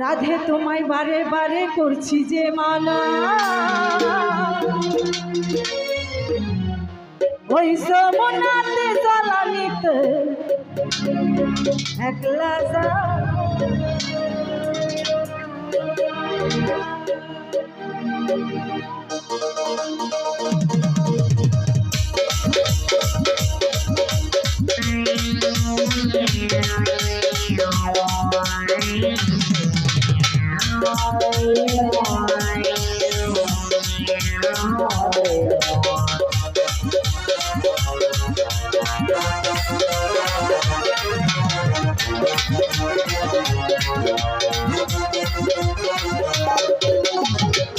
রাধে তোমায় বারে বারে করছি যে মানা ওই জ্বালানিতে একলা যা।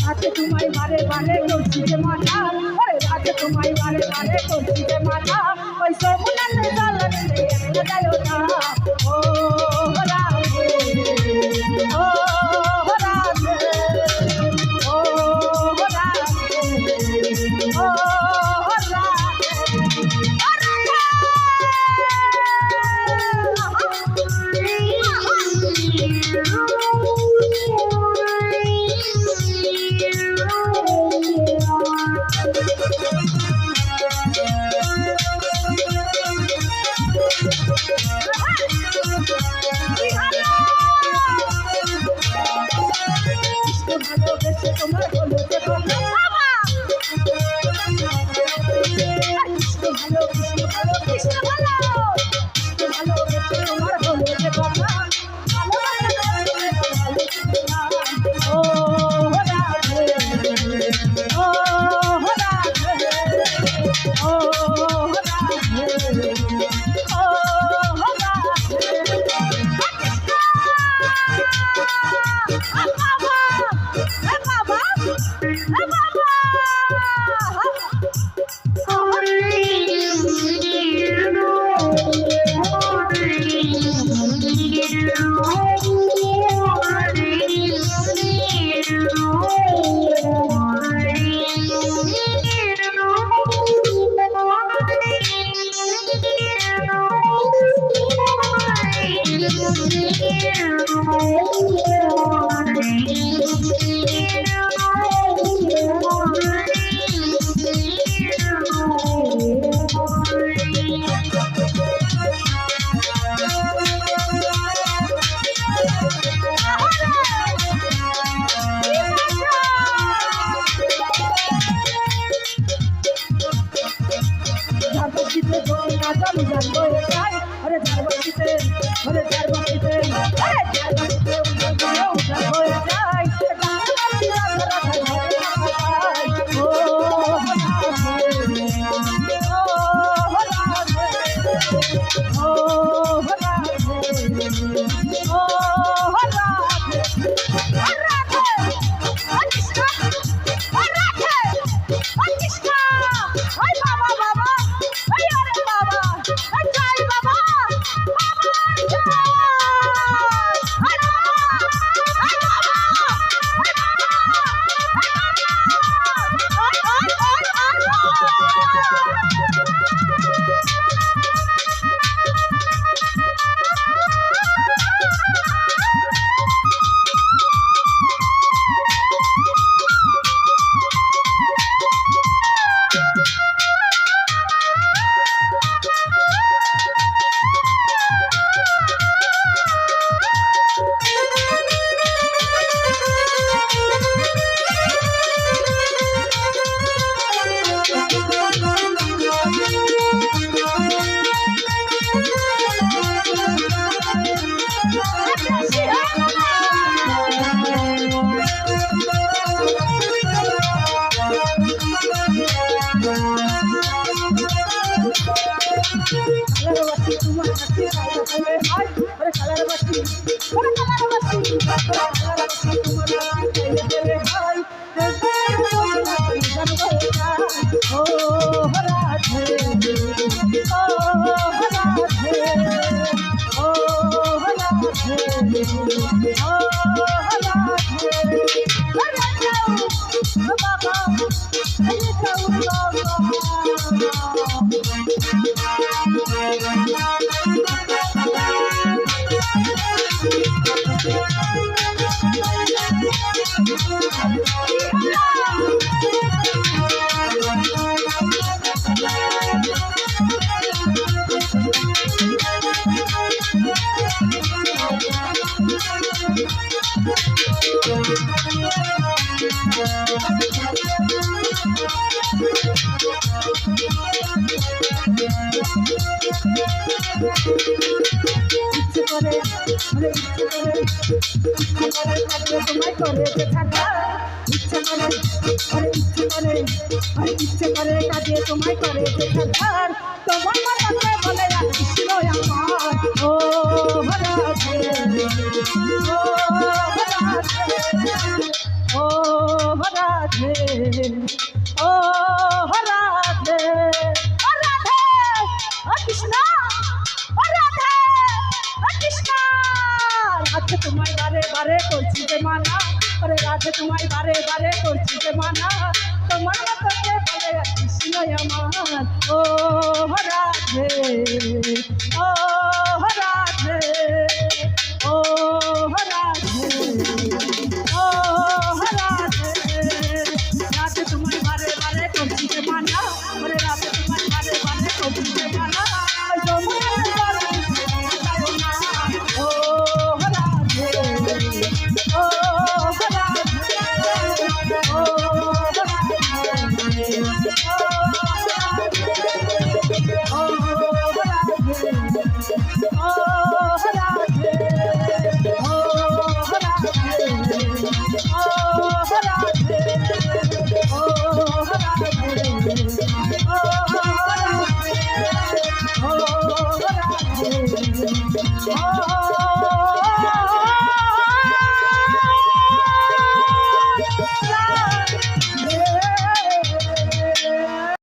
আছে তোমায় বারে বারে করছি যে মাথা ওরে তোমায় বারে বারে করছি যে Tujuan. কালার বাতি তোমার কাছে হয় ওরে কালার বাতি ওরে কালার বাতি কালার বাতি তোমার কাছে কালো হয় ও রাধে ও রাধে ও রাধে ও রাধে বাবা ইচ্ছে করে ইচ্ছে করে ইচ্ছে করে থাকলে তোমায় করে থাকা ইচ্ছে করে আরে ইচ্ছে করে আরে ইচ্ছে করে কাজে তোমায় করে থাকার তোমার মনে বলে আর ছিল আমার ও হরা ও রাধে তোমায় বারে বারে করছি যে মানা ওরে রাধে তোমায় বারে বারে করছি যে মানা তোমার মতকে বলে আছি কৃষ্ণ আমার। ও রাধে ও রাধে।